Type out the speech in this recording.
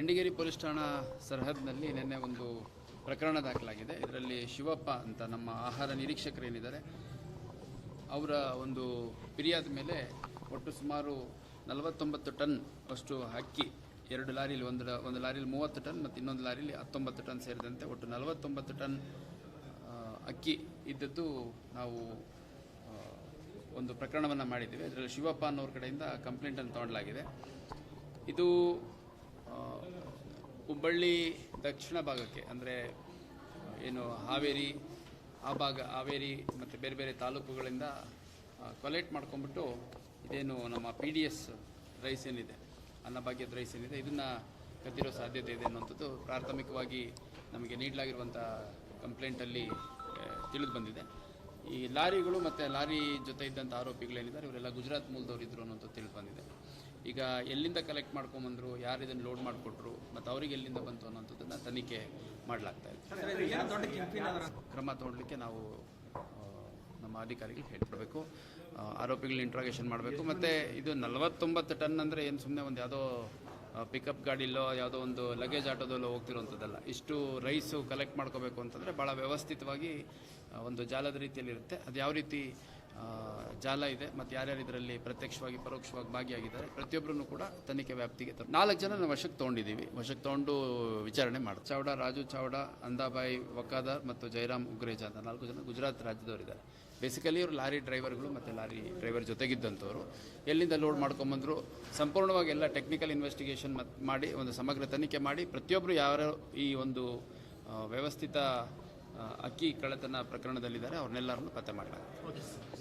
Bendigeri police ಠಾಣಾ ಸರಹದ್ನಲ್ಲಿ ನಿನ್ನೆ ಒಂದು ಪ್ರಕರಣ ದಾಖಲಾಗಿದೆ. ಇದರಲ್ಲಿ ಶಿವಪ್ಪ ಅಂತ ನಮ್ಮ ಆಹಾರ ನಿರೀಕ್ಷಕರು ಏನಿದ್ದಾರೆ, ಅವರ ಒಂದು ಫಿರ್ಯಾದ ಮೇಲೆ ಒಟ್ಟು ಸುಮಾರು ನಲವತ್ತೊಂಬತ್ತು ಟನ್ ಅಷ್ಟು ಅಕ್ಕಿ, ಎರಡು ಲಾರಿಲಿ ಒಂದು ಒಂದು ಲಾರಿಲಿ ಮೂವತ್ತು ಟನ್ ಮತ್ತು ಇನ್ನೊಂದು ಲಾರಿಲಿ ಹತ್ತೊಂಬತ್ತು ಟನ್ ಸೇರಿದಂತೆ ಒಟ್ಟು ನಲವತ್ತೊಂಬತ್ತು ಟನ್ ಅಕ್ಕಿ ಇದ್ದದ್ದು ನಾವು ಒಂದು ಪ್ರಕರಣವನ್ನು ಮಾಡಿದ್ದೀವಿ. ಅದರಲ್ಲಿ ಶಿವಪ್ಪ ಅನ್ನೋರ ಕಡೆಯಿಂದ ಕಂಪ್ಲೇಂಟನ್ನು ತಗೊಳ್ಳಲಾಗಿದೆ ಇದು ಹುಬ್ಬಳ್ಳಿ ದಕ್ಷಿಣ ಭಾಗಕ್ಕೆ, ಅಂದರೆ, ಏನು, ಹಾವೇರಿ, ಆ ಭಾಗ, ಹಾವೇರಿ ಮತ್ತು ಬೇರೆ ಬೇರೆ ತಾಲೂಕುಗಳಿಂದ ಕೊಲೆಕ್ಟ್ ಮಾಡ್ಕೊಂಬಿಟ್ಟು ಇದೇನು ನಮ್ಮ ಪಿ ಡಿ ಎಸ್ ರೈಸ್ ಏನಿದೆ, ಅನ್ನಭಾಗ್ಯದ ರೈಸ್ ಏನಿದೆ, ಇದನ್ನು ಕದ್ದಿರೋ ಸಾಧ್ಯತೆ ಇದೆ ಅನ್ನುವಂಥದ್ದು ಪ್ರಾಥಮಿಕವಾಗಿ ನಮಗೆ ನೀಡಲಾಗಿರುವಂಥ ಕಂಪ್ಲೇಂಟಲ್ಲಿ ತಿಳಿದು ಬಂದಿದೆ. ಈ ಲಾರಿಗಳು ಮತ್ತು ಲಾರಿ ಜೊತೆ ಇದ್ದಂಥ ಆರೋಪಿಗಳೇನಿದ್ದಾರೆ, ಇವರೆಲ್ಲ ಗುಜರಾತ್ ಮೂಲದವ್ರು ಇದ್ದರು ಅನ್ನೋದು ತಿಳಿದು ಬಂದಿದೆ. ಈಗ ಎಲ್ಲಿಂದ ಕಲೆಕ್ಟ್ ಮಾಡ್ಕೊಂಬಂದ್ರು ಯಾರು ಇದನ್ನು ಲೋಡ್ ಮಾಡಿಕೊಟ್ರು ಮತ್ತು ಅವರಿಗೆ ಎಲ್ಲಿಂದ ಬಂತು ಅನ್ನೋಂಥದ್ದನ್ನು ತನಿಖೆ ಮಾಡಲಾಗ್ತಾ ಇದೆ. ಕ್ರಮ ತೊಗೊಳ್ಲಿಕ್ಕೆ ನಾವು ನಮ್ಮ ಅಧಿಕಾರಿಗೆ ಹೇಳಿಬಿಡಬೇಕು ಆರೋಪಿಗಳು ಆರೋಪಿಗಳನ್ನ ಇಂಟ್ರಾಗೇಷನ್ ಮಾಡಬೇಕು ಮತ್ತು ಇದು ನಲವತ್ತೊಂಬತ್ತು ಟನ್ ಅಂದರೆ ಏನು ಸುಮ್ಮನೆ ಒಂದು ಯಾವುದೋ ಪಿಕಪ್ ಗಾಡಿಲ್ಲೋ ಯಾವುದೋ ಒಂದು ಲಗೇಜ್ ಆಟೋದಲ್ಲೋ ಹೋಗ್ತಿರೋಂಥದ್ದಲ್ಲ. ಇಷ್ಟು ರೈಸು ಕಲೆಕ್ಟ್ ಮಾಡ್ಕೋಬೇಕು ಅಂತಂದರೆ ಭಾಳ ವ್ಯವಸ್ಥಿತವಾಗಿ ಒಂದು ಜಾಲದ ರೀತಿಯಲ್ಲಿರುತ್ತೆ. ಅದು ಯಾವ ರೀತಿ ಜಾಲ ಇದೆ. ಮತ್ತು ಯಾರ್ಯಾರು ಇದರಲ್ಲಿ ಪ್ರತ್ಯಕ್ಷವಾಗಿ, ಪರೋಕ್ಷವಾಗಿ ಭಾಗಿಯಾಗಿದ್ದಾರೆ, ಪ್ರತಿಯೊಬ್ಬರನ್ನು ಕೂಡ ತನಿಖೆ ವ್ಯಾಪ್ತಿಗೆ ತರ ನಾಲ್ಕು ಜನ ವಶಕ್ಕೆ ತೊಗೊಂಡಿದ್ದೀವಿ. ವಶಕ್ಕೆ ತೊಗೊಂಡು ವಿಚಾರಣೆ ಮಾಡಿ ಚಾವಡ, ರಾಜು ಚಾವ್ಡಾ, ಅಂದಾಬಾಯಿ ವಕಾದಾರ್ ಮತ್ತು ಜಯರಾಮ್ ಉಗ್ರೇಜ ಅಂತ ನಾಲ್ಕು ಜನ ಗುಜರಾತ್ ರಾಜ್ಯದವರಿದ್ದಾರೆ ಬೇಸಿಕಲಿ ಇವರು ಲಾರಿ ಡ್ರೈವರ್ಗಳು ಮತ್ತು ಲಾರಿ ಡ್ರೈವರ್ ಜೊತೆಗಿದ್ದಂಥವರು. ಎಲ್ಲಿಂದ ಲೋಡ್ ಮಾಡ್ಕೊಂಬಂದರು ಸಂಪೂರ್ಣವಾಗಿ ಎಲ್ಲ ಟೆಕ್ನಿಕಲ್ ಇನ್ವೆಸ್ಟಿಗೇಷನ್ ಮತ್ತು ಮಾಡಿ, ಒಂದು ಸಮಗ್ರ ತನಿಖೆ ಮಾಡಿ ಪ್ರತಿಯೊಬ್ಬರು ಯಾರು ಈ ಒಂದು ವ್ಯವಸ್ಥಿತ ಅಕ್ಕಿ ಕಳ್ಳತನ ಪ್ರಕರಣದಲ್ಲಿದ್ದಾರೆ, ಅವ್ರನ್ನೆಲ್ಲರನ್ನು ಪತ್ತೆ ಮಾಡಲಾಗುತ್ತೆ